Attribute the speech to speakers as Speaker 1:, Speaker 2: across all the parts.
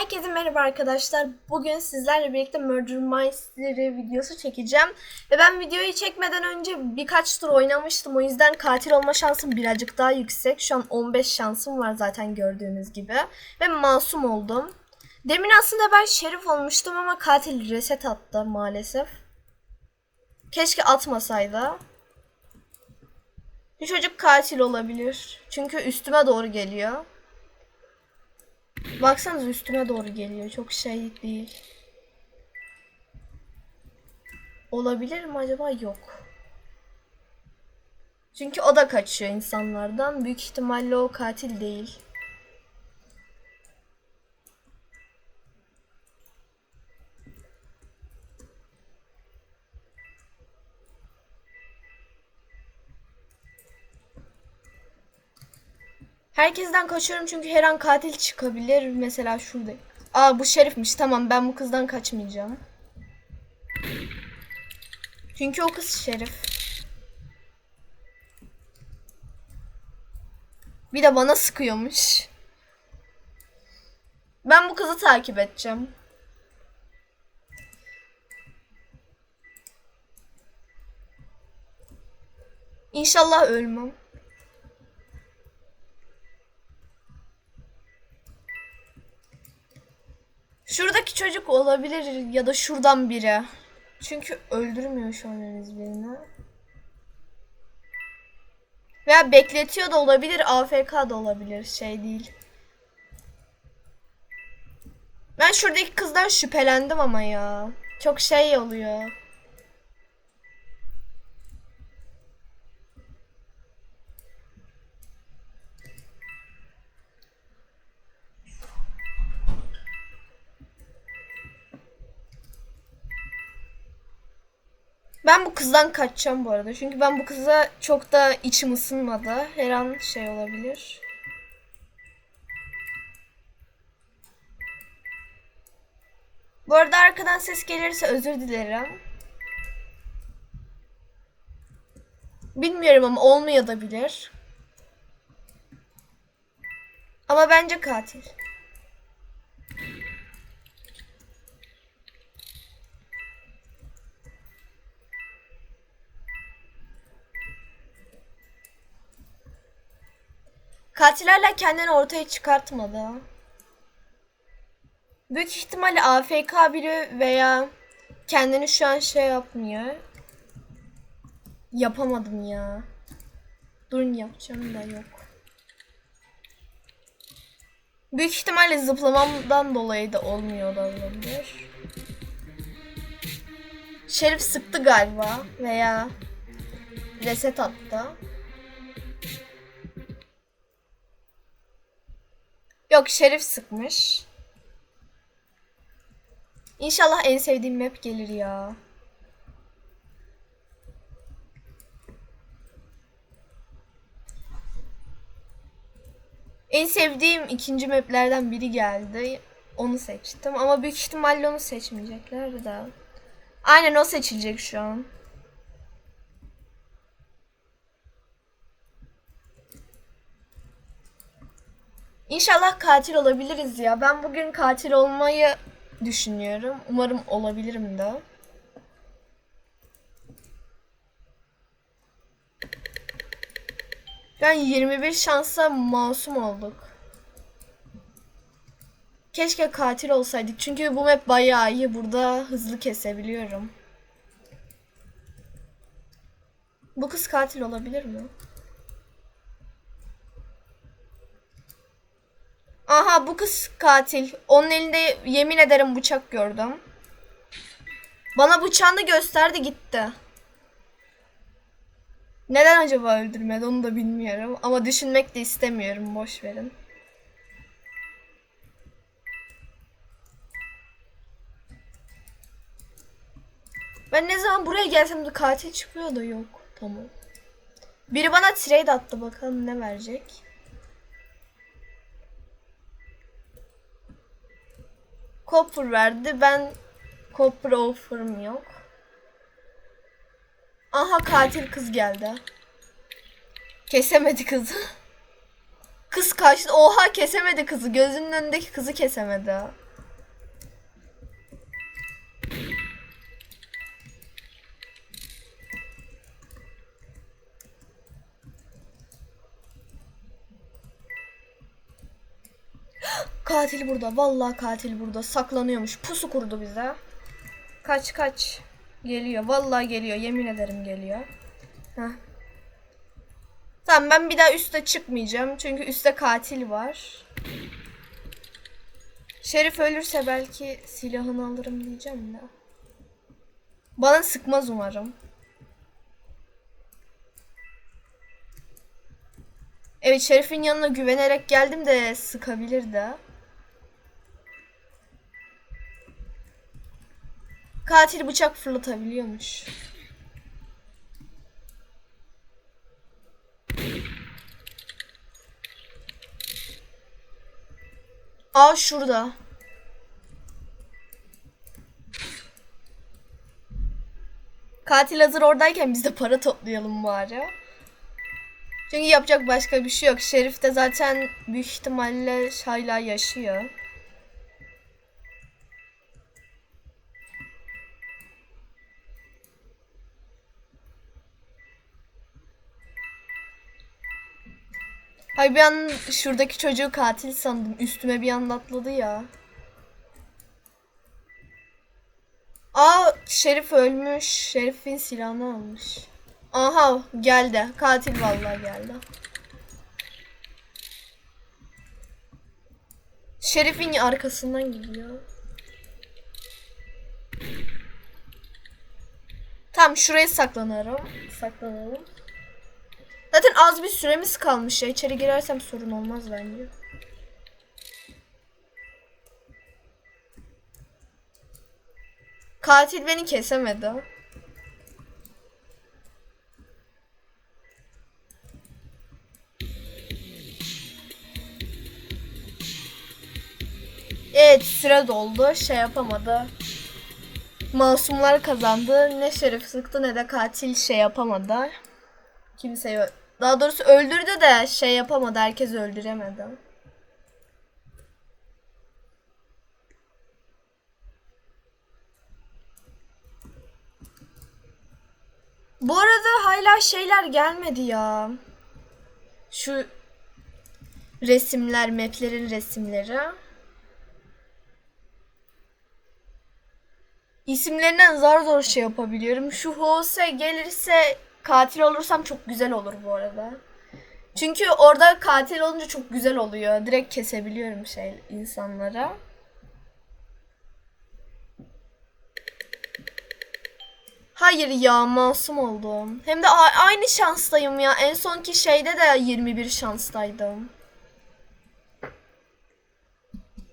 Speaker 1: Herkese merhaba arkadaşlar. Bugün sizlerle birlikte Murder Mystery videosu çekeceğim. Ve ben videoyu çekmeden önce birkaç tur oynamıştım. O yüzden katil olma şansım birazcık daha yüksek. Şu an 15 şansım var zaten gördüğünüz gibi. Ve masum oldum. Demin aslında ben şerif olmuştum ama katil reset attı maalesef. Keşke atmasaydı. Bu çocuk katil olabilir. Çünkü üstüme doğru geliyor. Baksanıza üstüme doğru geliyor. Çok şey değil. Olabilir mi acaba? Yok. Çünkü o da kaçıyor insanlardan. Büyük ihtimalle o katil değil. Herkesten kaçıyorum çünkü her an katil çıkabilir. Mesela şurada. Aa bu şerifmiş. Tamam ben bu kızdan kaçmayacağım. Çünkü o kız şerif. Bir de bana sıkıyormuş. Ben bu kızı takip edeceğim. İnşallah ölmem. Şuradaki çocuk olabilir ya da şuradan biri. Çünkü öldürmüyor şu an henüz birini. Veya bekletiyor da olabilir, AFK da olabilir, şey değil. Ben şuradaki kızdan şüphelendim ama ya. Çok şey oluyor. Ben bu kızdan kaçacağım bu arada. Çünkü ben bu kıza çok da içim ısınmadı. Her an şey olabilir. Bu arada arkadan ses gelirse özür dilerim. Bilmiyorum ama olmuyor da bilir. Ama bence katil. Katil hala kendini ortaya çıkartmadı. Büyük ihtimalle AFK biri veya kendini şu an şey yapmıyor. Yapamadım ya. Durun yapacağım da yok. Büyük ihtimalle zıplamamdan dolayı da olmuyor da olabilir. Şerif sıktı galiba veya reset attı. Yok Şerif sıkmış. İnşallah en sevdiğim map gelir ya. En sevdiğim ikinci maplerden biri geldi. Onu seçtim ama büyük ihtimalle onu seçmeyecekler de. Aynen o seçilecek şu an. İnşallah katil olabiliriz ya. Ben bugün katil olmayı düşünüyorum. Umarım olabilirim de. Ben 21 şansa masum olduk. Keşke katil olsaydık. Çünkü bu map bayağı iyi. Burada hızlı kesebiliyorum. Bu kız katil olabilir mi? Aha bu kız katil. Onun elinde yemin ederim bıçak gördüm. Bana bıçağını gösterdi gitti. Neden acaba öldürmedi onu da bilmiyorum. Ama düşünmek de istemiyorum. Boş verin. Ben ne zaman buraya gelsem de katil çıkıyor da yok. Tamam. Biri bana trade attı bakalım ne verecek. Copper verdi. Ben Copper offer'ım yok. Aha katil kız geldi. Kesemedi kızı. Kız kaçtı. Oha kesemedi kızı. Gözünün önündeki kızı kesemedi. Katil burada. Vallahi katil burada. Saklanıyormuş. Pusu kurdu bize. Kaç kaç. Geliyor. Vallahi geliyor. Yemin ederim geliyor. Heh. Tamam ben bir daha üste çıkmayacağım. Çünkü üstte katil var. Şerif ölürse belki silahını alırım diyeceğim de. Bana sıkmaz umarım. Evet Şerif'in yanına güvenerek geldim de sıkabilir de. Katil bıçak fırlatabiliyormuş. Aa şurada. Katil hazır oradayken biz de para toplayalım bari. Çünkü yapacak başka bir şey yok. Şerif de zaten büyük ihtimalle hala yaşıyor. Hay bir an şuradaki çocuğu katil sandım. Üstüme bir anda atladı ya. Aa Şerif ölmüş. Şerif'in silahını almış. Aha geldi. Katil vallahi geldi. Şerif'in arkasından gidiyor. Tamam şuraya saklanırım. Saklanalım. Zaten az bir süremiz kalmış ya. İçeri girersem sorun olmaz bence. Katil beni kesemedi. Evet süre doldu. Şey yapamadı. Masumlar kazandı. Ne şerif sıktı ne de katil şey yapamadı. Kimseyi daha doğrusu öldürdü de şey yapamadı. Herkes öldüremedi. Bu arada hala şeyler gelmedi ya. Şu resimler, maplerin resimleri. İsimlerinden zar zor şey yapabiliyorum. Şu Hose gelirse katil olursam çok güzel olur bu arada. Çünkü orada katil olunca çok güzel oluyor. Direkt kesebiliyorum şey insanlara. Hayır ya masum oldum. Hem de aynı şanstayım ya. En sonki şeyde de 21 şanstaydım.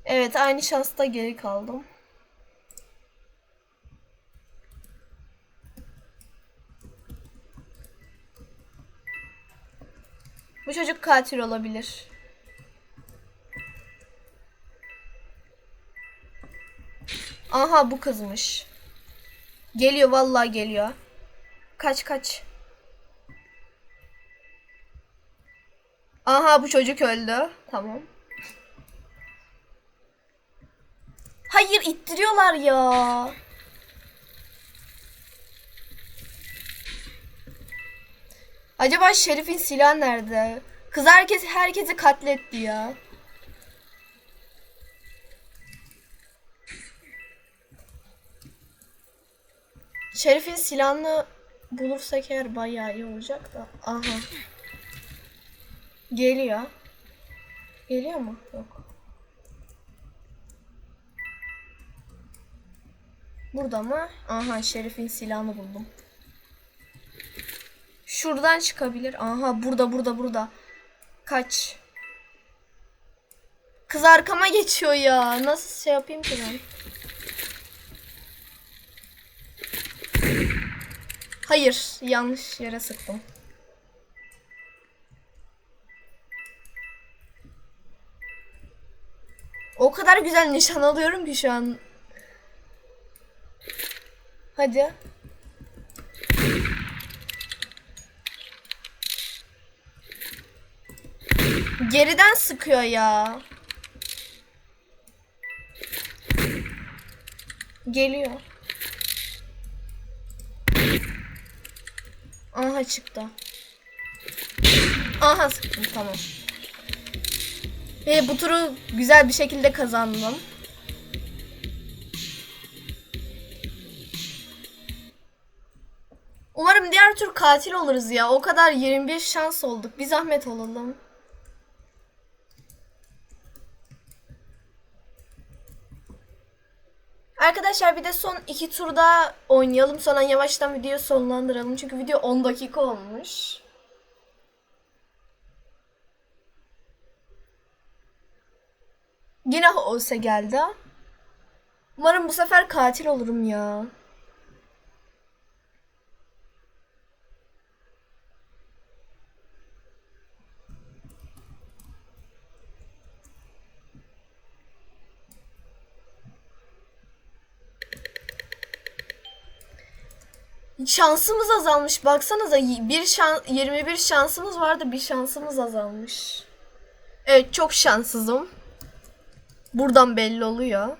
Speaker 1: Evet aynı şansta geri kaldım. Bu çocuk katil olabilir. Aha bu kızmış. Geliyor vallahi geliyor. Kaç kaç. Aha bu çocuk öldü. Tamam. Hayır ittiriyorlar ya. Acaba Şerif'in silahı nerede? Kız herkes herkesi katletti ya. Şerif'in silahını bulursak eğer bayağı iyi olacak da. Aha. Geliyor. Geliyor mu? Yok. Burada mı? Aha Şerif'in silahını buldum. Şuradan çıkabilir. Aha burada burada burada. Kaç. Kız arkama geçiyor ya. Nasıl şey yapayım ki ben? Hayır, yanlış yere sıktım. O kadar güzel nişan alıyorum ki şu an. Hadi. Geriden sıkıyor ya. Geliyor. Aha çıktı. Aha sıktım tamam. Ve bu turu güzel bir şekilde kazandım. Umarım diğer tur katil oluruz ya. O kadar 21 şans olduk. Bir zahmet olalım. Arkadaşlar bir de son iki turda oynayalım. Sonra yavaştan videoyu sonlandıralım. Çünkü video 10 dakika olmuş. Yine olsa geldi. Umarım bu sefer katil olurum ya. Şansımız azalmış. Baksanıza bir şan 21 şansımız vardı. Bir şansımız azalmış. Evet çok şanssızım. Buradan belli oluyor.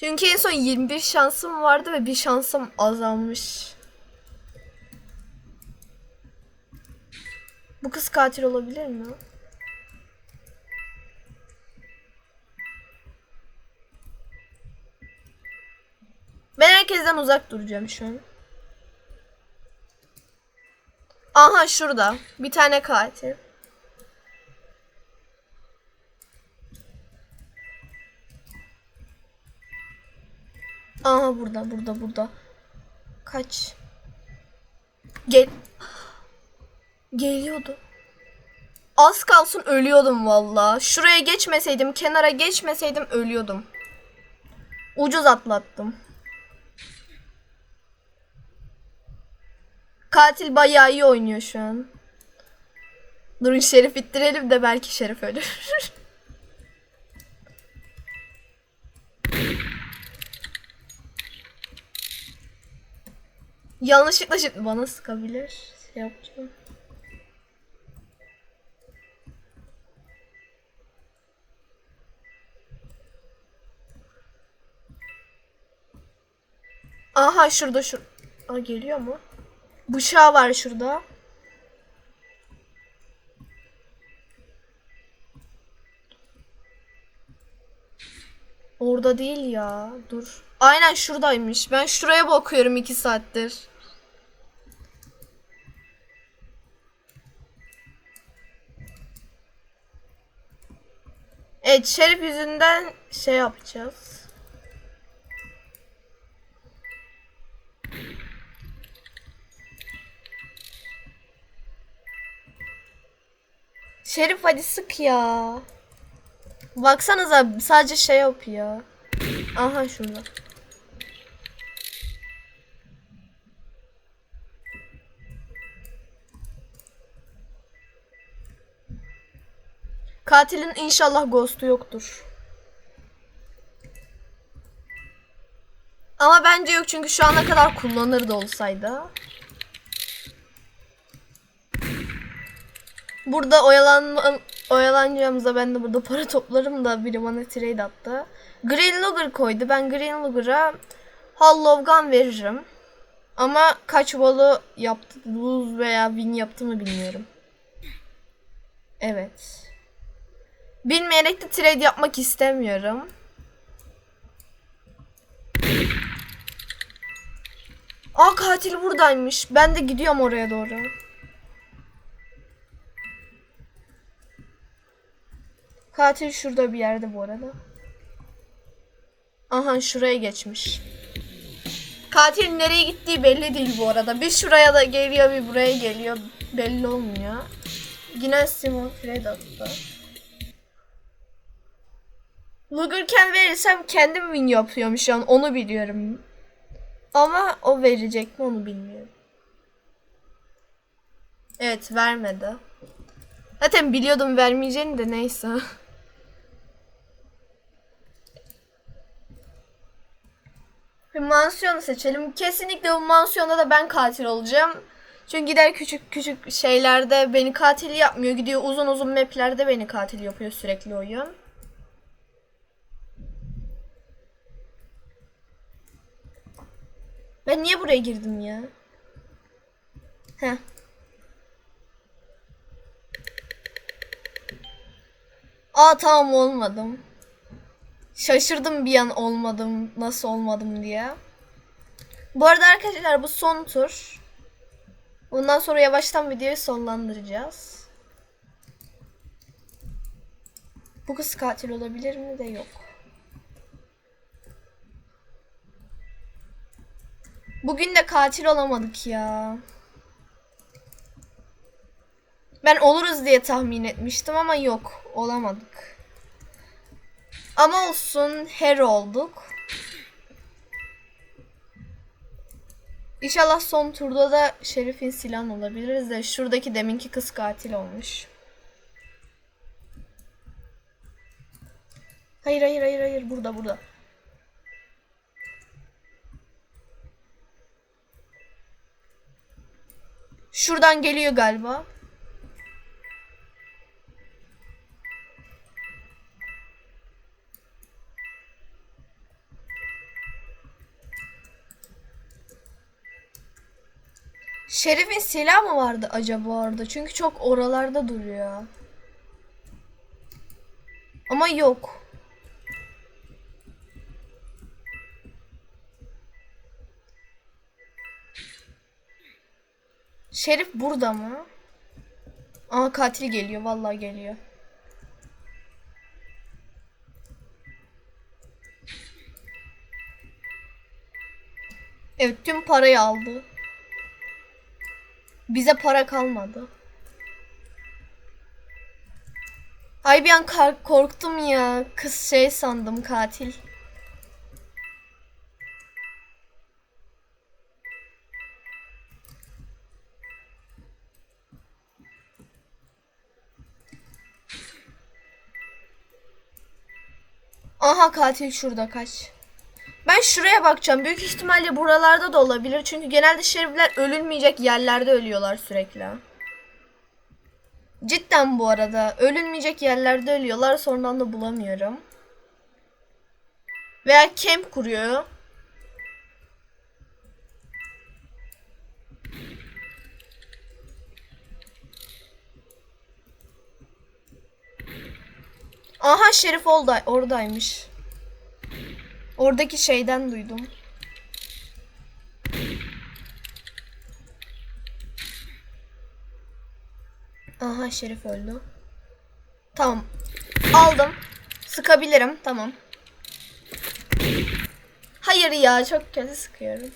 Speaker 1: Çünkü en son 21 şansım vardı ve bir şansım azalmış. Bu kız katil olabilir mi? Ben herkesten uzak duracağım şu an. Aha şurada. Bir tane katil. Aha burada burada burada. Kaç. Gel. Geliyordu. Az kalsın ölüyordum valla. Şuraya geçmeseydim, kenara geçmeseydim ölüyordum. Ucuz atlattım. Katil bayağı iyi oynuyor şu an. Durun Şerif ittirelim de belki Şerif ölür. Yanlışlıkla şimdi bana sıkabilir. Şey yapacağım. Aha şurada şu. Aa, geliyor mu? Bıçağı var şurada. Orada değil ya. Dur. Aynen şuradaymış. Ben şuraya bakıyorum iki saattir. Evet Şerif yüzünden şey yapacağız. Şerif hadi sık ya. Baksanıza sadece şey yapıyor. Aha şurada. Katilin inşallah ghost'u yoktur. Ama bence yok çünkü şu ana kadar kullanırdı olsaydı. Burada oyalanma, oyalanacağımıza ben de burada para toplarım da biri bana trade attı. Green Lugger koydu. Ben Green Lugger'a Hollow Gun veririm. Ama kaç bolu yaptı, lose veya win yaptı mı bilmiyorum. Evet. Bilmeyerek de trade yapmak istemiyorum. Aa katil buradaymış. Ben de gidiyorum oraya doğru. Katil şurada bir yerde bu arada. Aha şuraya geçmiş. Katil nereye gittiği belli değil bu arada. Bir şuraya da geliyor bir buraya geliyor. Belli olmuyor. Yine Simon Fred attı. Lugerken verirsem kendim win yapıyorum şu an onu biliyorum. Ama o verecek mi onu bilmiyorum. Evet vermedi. Zaten biliyordum vermeyeceğini de neyse. Bir mansiyonu seçelim. Kesinlikle bu mansiyonda da ben katil olacağım. Çünkü gider küçük küçük şeylerde beni katil yapmıyor. Gidiyor uzun uzun maplerde beni katil yapıyor sürekli oyun. Ben niye buraya girdim ya? Heh. Aa tamam olmadım. Şaşırdım bir an olmadım, nasıl olmadım diye. Bu arada arkadaşlar bu son tur. Bundan sonra yavaştan videoyu sonlandıracağız. Bu kız katil olabilir mi de yok. Bugün de katil olamadık ya. Ben oluruz diye tahmin etmiştim ama yok olamadık. Ama olsun her olduk. İnşallah son turda da Şerif'in silahını olabiliriz de şuradaki deminki kız katil olmuş. Hayır hayır hayır hayır burada burada. Şuradan geliyor galiba. Şerif'in silahı mı vardı acaba orada? Çünkü çok oralarda duruyor. Ama yok. Şerif burada mı? Aa katil geliyor. Vallahi geliyor. Evet tüm parayı aldı. Bize para kalmadı. Ay bir an korktum ya. Kız şey sandım katil. Aha katil şurada kaç. Ben şuraya bakacağım. Büyük ihtimalle buralarda da olabilir. Çünkü genelde şerifler ölünmeyecek yerlerde ölüyorlar sürekli. Cidden bu arada. Ölünmeyecek yerlerde ölüyorlar. Sonradan da bulamıyorum. Veya camp kuruyor. Aha Şerif olda oradaymış. Oradaki şeyden duydum. Aha Şerif öldü. Tamam. Aldım. Sıkabilirim. Tamam. Hayır ya çok kötü sıkıyorum.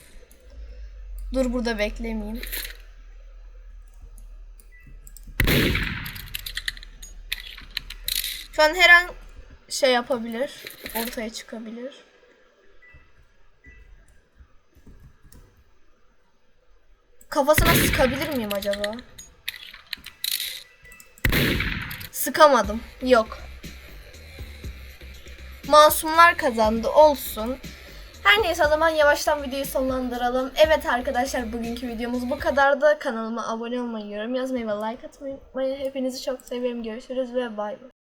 Speaker 1: Dur burada beklemeyeyim. Şu an her an şey yapabilir. Ortaya çıkabilir. Kafasına sıkabilir miyim acaba? Sıkamadım. Yok. Masumlar kazandı. Olsun. Her neyse o zaman yavaştan videoyu sonlandıralım. Evet arkadaşlar bugünkü videomuz bu kadardı. Kanalıma abone olmayı, yorum yazmayı ve like atmayı. Hepinizi çok seviyorum. Görüşürüz ve bay bay.